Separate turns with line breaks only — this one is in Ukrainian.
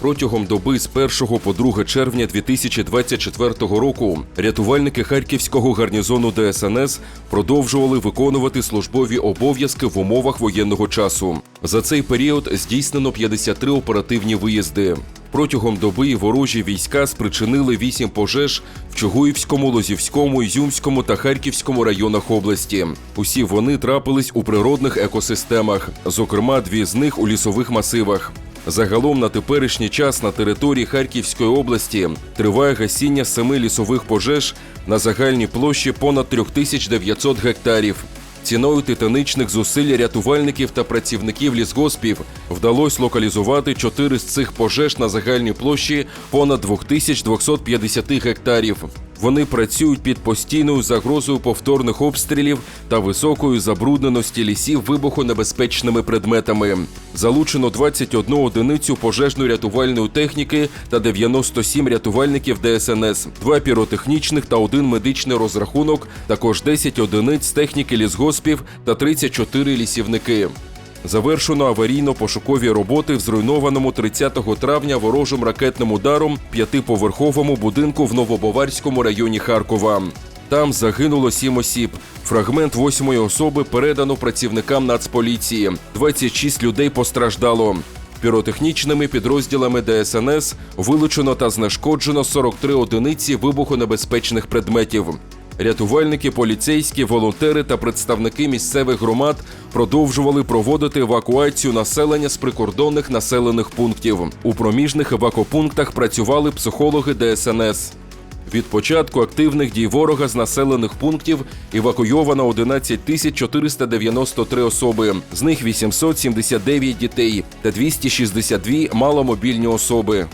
Протягом доби з 1 по 2 червня 2024 року рятувальники харківського гарнізону ДСНС продовжували виконувати службові обов'язки в умовах воєнного часу. За цей період здійснено 53 оперативні виїзди. Протягом доби ворожі війська спричинили 8 пожеж в Чугуївському, Лозівському, Ізюмському та Харківському районах області. Усі вони трапились у природних екосистемах, зокрема, дві з них у лісових масивах. Загалом на теперішній час на території Харківської області триває гасіння семи лісових пожеж на загальній площі понад 3900 гектарів. Ціною титанічних зусиль рятувальників та працівників лісгоспів вдалося локалізувати чотири з цих пожеж на загальній площі понад 2250 гектарів. Вони працюють під постійною загрозою повторних обстрілів та високої забрудненості лісів вибухонебезпечними предметами. Залучено 21 одиницю пожежно-рятувальної техніки та 97 рятувальників ДСНС, два піротехнічних та один медичний розрахунок, також 10 одиниць техніки лісгоспів та 34 лісівники. Завершено аварійно-пошукові роботи в зруйнованому 30 травня ворожим ракетним ударом п'ятиповерховому будинку в Новобаварському районі Харкова. Там загинуло сім осіб. Фрагмент восьмої особи передано працівникам Нацполіції. 26 людей постраждало. Піротехнічними підрозділами ДСНС вилучено та знешкоджено 43 одиниці вибухонебезпечних предметів. Рятувальники, поліцейські, волонтери та представники місцевих громад продовжували проводити евакуацію населення з прикордонних населених пунктів. У проміжних евакопунктах працювали психологи ДСНС. Від початку активних дій ворога з населених пунктів евакуйовано 11 тисяч 493 особи, з них 879 дітей та 262 маломобільні особи.